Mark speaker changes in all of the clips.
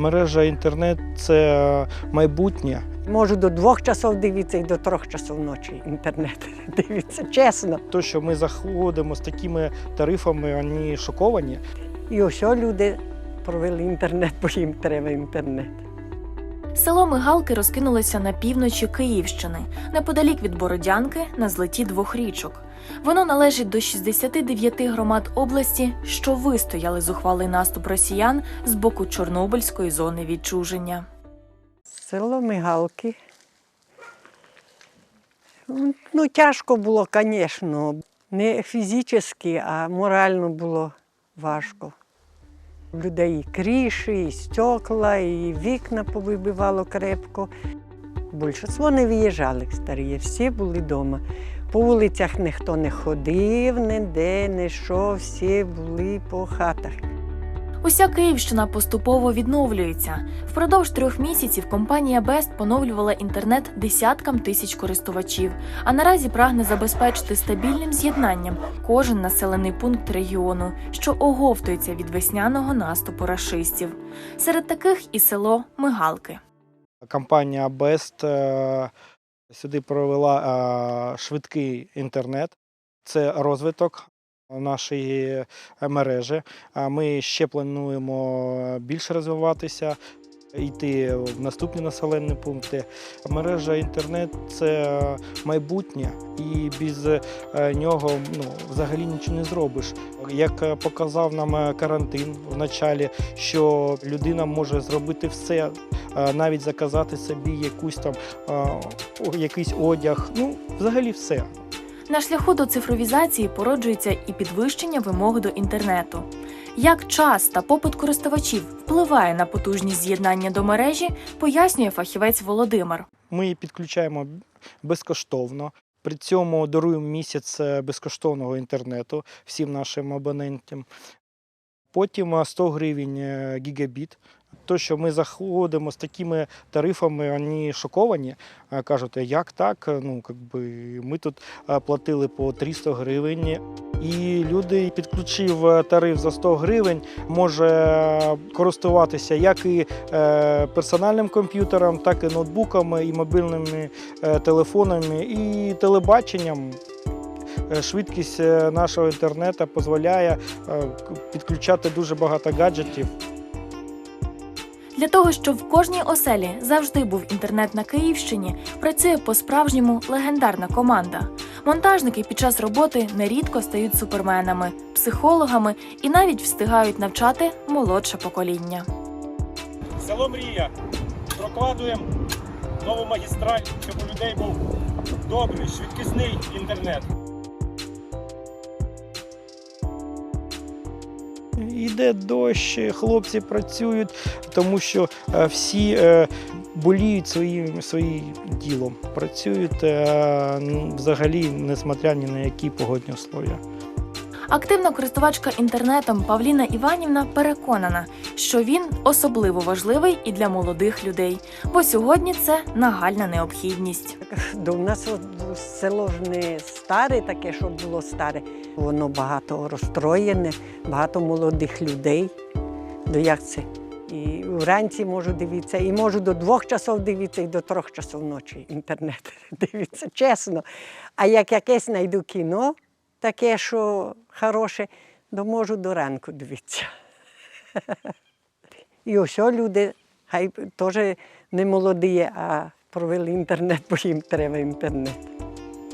Speaker 1: Мережа інтернет це майбутнє.
Speaker 2: Можу до двох часов дивитися і до трьох часов ночі інтернет дивитися, чесно.
Speaker 1: То, що ми заходимо з такими тарифами, вони шоковані.
Speaker 2: І ось люди провели інтернет, бо їм треба інтернет.
Speaker 3: Село Мигалки розкинулося на півночі Київщини, неподалік від Бородянки, на злеті двох річок. Воно належить до 69 громад області, що вистояли зухвалий наступ росіян з боку Чорнобильської зони відчуження.
Speaker 2: Село Мигалки. Ну, тяжко було, звісно. Не фізично, а морально було важко. У людей і криші, і стекла, і вікна повибивало крепко. Більшість не виїжджали старі, всі були вдома. По вулицях ніхто не ходив, ніде не йшов, всі були по хатах.
Speaker 3: Уся Київщина поступово відновлюється. Впродовж трьох місяців компанія Бест поновлювала інтернет десяткам тисяч користувачів, а наразі прагне забезпечити стабільним з'єднанням кожен населений пункт регіону, що оговтується від весняного наступу рашистів. Серед таких і село Мигалки.
Speaker 1: Компанія Best е, сюди провела швидкий інтернет. Це розвиток нашої е, мережі. А Ми ще плануємо більше розвиватися, йти в наступні населені пункти. Мережа інтернет це майбутнє, і без е, нього ну, взагалі нічого не зробиш. Як показав нам е, карантин в началі, що людина може зробити все, навіть заказати собі якусь там е, якийсь одяг. Ну, взагалі все.
Speaker 3: На шляху до цифровізації породжується і підвищення вимог до інтернету. Як час та попит користувачів впливає на потужність з'єднання до мережі, пояснює фахівець Володимир.
Speaker 1: Ми її підключаємо безкоштовно. При цьому даруємо місяць е, безкоштовного інтернету всім нашим абонентам. Потім е, 100 гривень е, гігабіт. То, що ми заходимо з такими тарифами, вони шоковані. Е, Кажуть, як так? Ну, как би, ми тут е, платили по 300 гривень. І люди, підключив е, тариф за 100 гривень, може користуватися як і персональним комп'ютером, так і ноутбуками, і мобільними телефонами, і телебаченням. Швидкість нашого інтернету дозволяє підключати дуже багато гаджетів.
Speaker 3: Для того, щоб в кожній оселі завжди був інтернет на Київщині, працює по-справжньому легендарна команда. Монтажники під час роботи нерідко стають суперменами, психологами і навіть встигають навчати молодше покоління.
Speaker 1: Село Мрія. Прокладуємо нову магістраль, щоб у людей був добрий, швидкісний інтернет. Іде дощ, хлопці працюють, тому що е, всі е, боліють своїм своїм ділом. Працюють е, взагалі, несмотря ні на які погодні условия.
Speaker 3: Активна користувачка інтернетом Павліна Іванівна переконана, що він особливо важливий і для молодих людей, бо сьогодні це нагальна необхідність.
Speaker 2: До нас село ж не старе, таке, щоб було старе. Воно багато розстроєне, багато молодих людей. До як це? І вранці можу дивитися, і можу до двох часов дивитися, і до трьох часов ночі інтернет дивитися, чесно. А як якесь знайду кіно, таке, що хороше, то можу до ранку дивитися. І ось люди, хай теж не молоді, а провели інтернет, бо їм треба інтернет.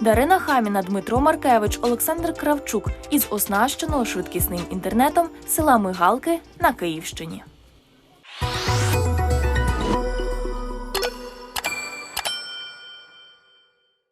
Speaker 3: Дарина Хаміна, Дмитро Маркевич, Олександр Кравчук із оснащеного швидкісним інтернетом села Мигалки на Київщині.